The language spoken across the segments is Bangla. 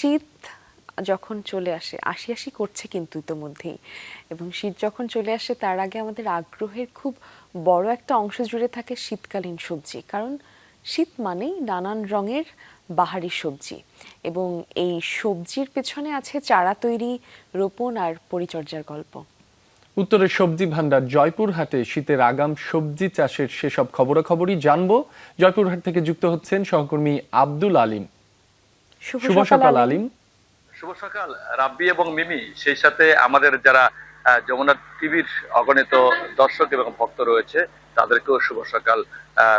শীত যখন চলে আসে, আশি আশি করছে কিন্তু ইতোমধ্যেই। এবং শীত যখন চলে আসে, তার আগে আমাদের আগ্রহের খুব বড় একটা অংশ জুড়ে থাকে শীতকালীন সবজি। কারণ শীত মানেই নানান রঙের বাহারি সবজি। এবং এই সবজির পেছনে আছে চারা তৈরি, রোপণ আর পরিচর্যার গল্প। উত্তরের সবজি ভান্ডার জয়পুরহাটে শীতের আগাম সবজি চাষের সেসব খবরাখবরই জানব। জয়পুরহাট থেকে যুক্ত হচ্ছেন সহকর্মী আব্দুল আলিম। শুভ সকাল আলিম। শুভ সকাল রাব্বি এবং মিমি। সেই সাথে আমাদের যারা যমুনা টিভির অগণিত দর্শক এবং ভক্ত রয়েছে তাদেরকেও শুভ সকাল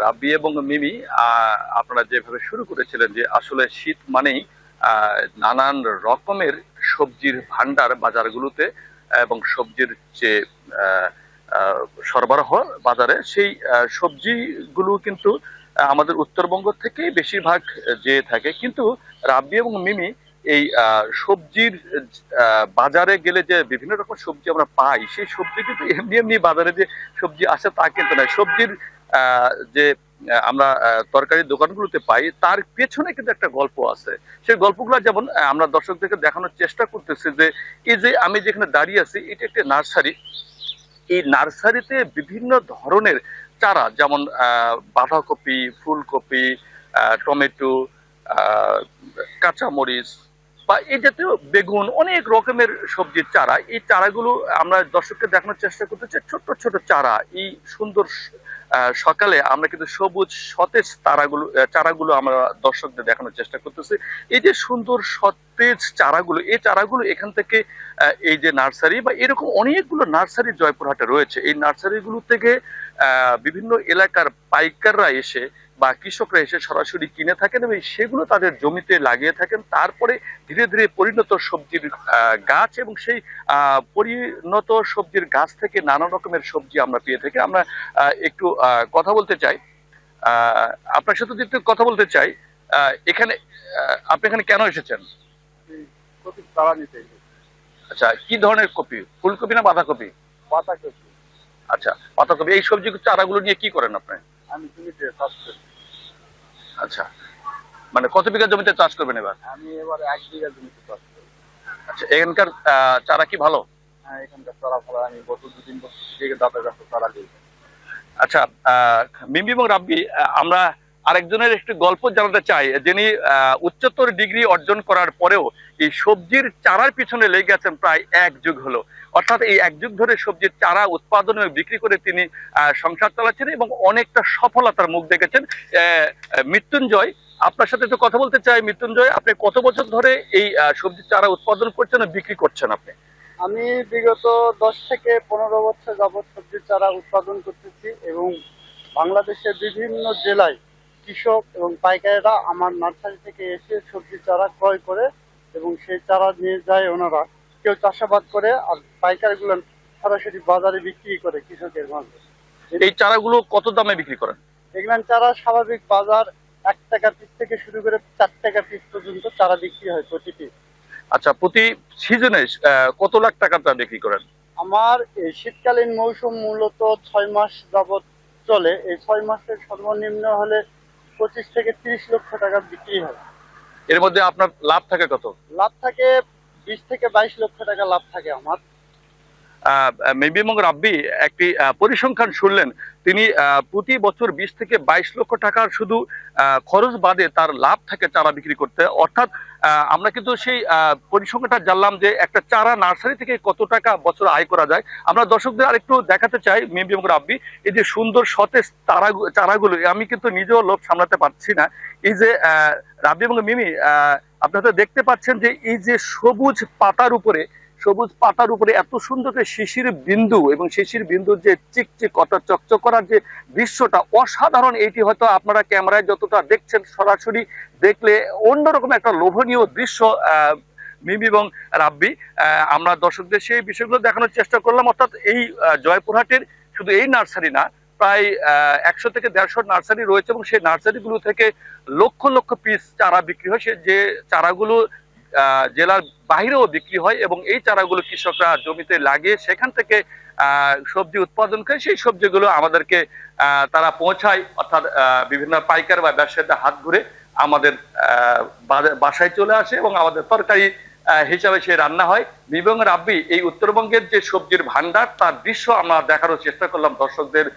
রাব্বি এবং মিমি। আপনারা যেভাবে শুরু করেছিলেন যে আসলে শীত মানেই আহ, নানান রকমের সবজির ভান্ডার বাজারগুলোতে এবং সবজির যে আহ, আহ, সরবরাহ বাজারে সেই আহ, সবজিগুলো কিন্তু আমাদের উত্তরবঙ্গ থেকেই বেশিরভাগ যে থাকে। কিন্তু রাব্বি এবং মিমি এই সবজির বাজারে গেলে যে বিভিন্ন রকম সবজি আমরা পাই, সেই সবজি কিন্তু এমনি এমনি বাজারে যে সবজি আসে তা কিন্তু নয়। সবজির যে আমরা তরকারি দোকানগুলোতে পাই, তার পেছনে কিন্তু একটা গল্প আছে। সেই গল্পগুলো যেমন আমরা দর্শকদেরকে দেখানোর চেষ্টা করতেছি যে, এই যে আমি যেখানে দাঁড়িয়ে আছি, এটা একটা নার্সারি। এই নার্সারিতে বিভিন্ন ধরনের চারা যেমন বাঁধাকপি ফুলকপি টমেটো কাঁচামরিচ বা এই জাতীয় বেগুন, অনেক রকমের সবজির চারা। এই চারাগুলো আমরা দর্শককে দেখানোর চেষ্টা করতে চাই ছোট্ট ছোট চারা। এই সুন্দর সকালে আমরা কিন্তু সবুজ, সতেজ তারাগুলো চারাগুলো আমরা দর্শকদের দেখানোর চেষ্টা করতেছি। এই যে সুন্দর, সতেজ চারাগুলো, এই চারাগুলো এখান থেকে এই যে নার্সারি বা এরকম অনেকগুলো নার্সারি জয়পুরহাটে রয়েছে। এই নার্সারিগুলো থেকে বিভিন্ন এলাকার পাইকাররা এসে বা কৃষকরা এসে সরাসরি কিনে থাকেন এবং সেগুলো তাদের জমিতে লাগিয়ে থাকেন। তারপরে ধীরে ধীরে পরিণত সবজির গাছ এবং সেই পরিণত সবজির গাছ থেকে নানা রকমের সবজি আমরা পেয়ে থাকি। আমরা একটু কথা বলতে চাই। আহ, আপনার সাথে যদি একটু কথা বলতে চাই এখানে আপনি এখানে কেন এসেছেন? আচ্ছা কি ধরনের কপি? ফুলকপি না বাঁধাকপি? বাঁধাকপি। আচ্ছা পাতাকপি এই সবজি চারাগুলো নিয়ে কি করেন আপনি? আমি জমিতে চাষ করি। আচ্ছা। মানে কত বিঘা জমিতে চাষ করবেন এবার? আমি এবার এক বিঘা জমিতে চাষ করি আচ্ছা এখানকার চারা কি ভালো? হ্যাঁ এখানকার চারা ফলা আমি বছর দু তিন বছর থেকে কাছে চারা দিই। আচ্ছা আহ, মিমি এবং রাব্বি আমরা আরেকজনের একটি গল্প জানাতে চাই যিনি উচ্চতর ডিগ্রি অর্জন করার পরেও এই সবজির চারার পিছনে লেগে গেছেন প্রায় এক যুগ হলো। অর্থাৎ এই এক যুগ ধরে সবজির চারা উৎপাদন এবং বিক্রি করে তিনি সংসার চালাচ্ছেন এবং অনেকটা সফলতার মুখ দেখেছেন। মৃত্যুঞ্জয়, আপনার সাথে একটু কথা বলতে চাই। মৃত্যুঞ্জয়, আপনি কত বছর ধরে এই সবজির চারা উৎপাদন করছেন বিক্রি করছেন আপনি? আমি বিগত দশ থেকে পনেরো বছর যাবৎ সবজির চারা উৎপাদন করতেছি এবং বাংলাদেশের বিভিন্ন জেলায় কৃষক এবং পাইকারেরা আমার নার্সারি থেকে এসে সবজির চারা ক্রয় করে এবং সেই চারা নিয়ে যায় ওনারা। কেউ চাষাবাদ করে আর পাইকারগুলো সরাসরি বাজারে বিক্রি করে কৃষকের মাঝে। এই চারাগুলো কত দামে বিক্রি করেন? এগুলান চারা স্বাভাবিক বাজার এক টাকা পিস থেকে শুরু করে চার টাকা পিস পর্যন্ত চারা বিক্রি হয় প্রতিটি। আচ্ছা প্রতি সিজনে কত লাখ টাকা তা বিক্রি করেন? আমার এই শীতকালীন মৌসুম মূলত ছয় মাস যাবৎ চলে। এই ছয় মাসের সর্বনিম্ন হলে পঁচিশ থেকে তিরিশ লক্ষ টাকা বিক্রি হয়। এর মধ্যে আপনার লাভ থাকে কত? লাভ থাকে বিশ থেকে বাইশ লক্ষ টাকা লাভ থাকে আমার। মেবি এবং রাব্বি একটি পরিসংখ্যান শুনলেন তিনি প্রতি বছর বিশ থেকে বাইশ লক্ষ টাকার শুধু খরচ বাদে তার লাভ থাকে চারা বিক্রি করতে। অর্থাৎ আমরা কিন্তু সেই পরিসংখ্যানটা জানলাম যে একটা চারা নার্সারি থেকে কত টাকা বছর আয় করা যায়। আমরা দর্শকদের আরেকটু দেখাতে চাই মেবি এবং রাব্বি এই যে সুন্দর সতেজ তারা চারাগুলো আমি কিন্তু নিজেও লোভ সামলাতে পারছি না। এই যে রাব্বি এবং মিমি আহ, আপনারা দেখতে পাচ্ছেন যে এই যে সবুজ পাতার উপরে, সবুজ পাতার উপরে এত সুন্দর শিশির বিন্দু এবং শিশির বিন্দুর যে চিকচিক কত চকচক করার যে দৃশ্যটা, অসাধারণ এটি হয়তো আপনারা ক্যামেরায় যতটা দেখছেন সরাসরি দেখলে অন্যরকম একটা লোভনীয় দৃশ্য মিমি এবং রাব্বি। আমরা দর্শকদের সেই বিষয়গুলো দেখানোর চেষ্টা করলাম। অর্থাৎ এই জয়পুরহাটের শুধু এই নার্সারি না প্রায় একশো থেকে দেড়শো নার্সারি রয়েছে এবং সেই নার্সারিগুলো থেকে লক্ষ লক্ষ পিস চারা বিক্রি হয়। সে যে চারাগুলো জেলার বাইরেও বিক্রি হয় এবং এই চারাগুলো কৃষকরা জমিতে লাগিয়ে সেখান থেকে সবজি উৎপাদন করে সেই সবজিগুলো আমাদেরকে তারা পৌঁছায়, অর্থাৎ বিভিন্ন পাইকার বা ব্যবসায়ীদের হাত ঘুরে আমাদের বাসায় চলে আসে এবং আমাদের তরকারি হিসাবে সে রান্না হয়। এবং রাব্বি এই উত্তরবঙ্গের যে সবজির ভান্ডার তার দৃশ্য আমরা দেখানোর চেষ্টা করলাম দর্শকদের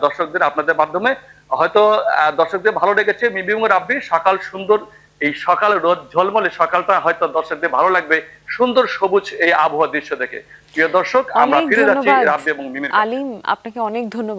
দর্শকদের আপনাদের মাধ্যমে। হয়তো আহ, দর্শকদের ভালো লেগেছে। এবং রাব্বি সকাল সুন্দর এই সকাল রোদ ঝলমলে সকালটা হয়তো দর্শকদের ভালো লাগবে। সুন্দর সবুজ এই আবহাওয়া দৃশ্য দেখে। প্রিয় দর্শক আমরা ফিরে যাচ্ছি রাব্বি এবং মিমির আলিম আপনাকে অনেক ধন্যবাদ।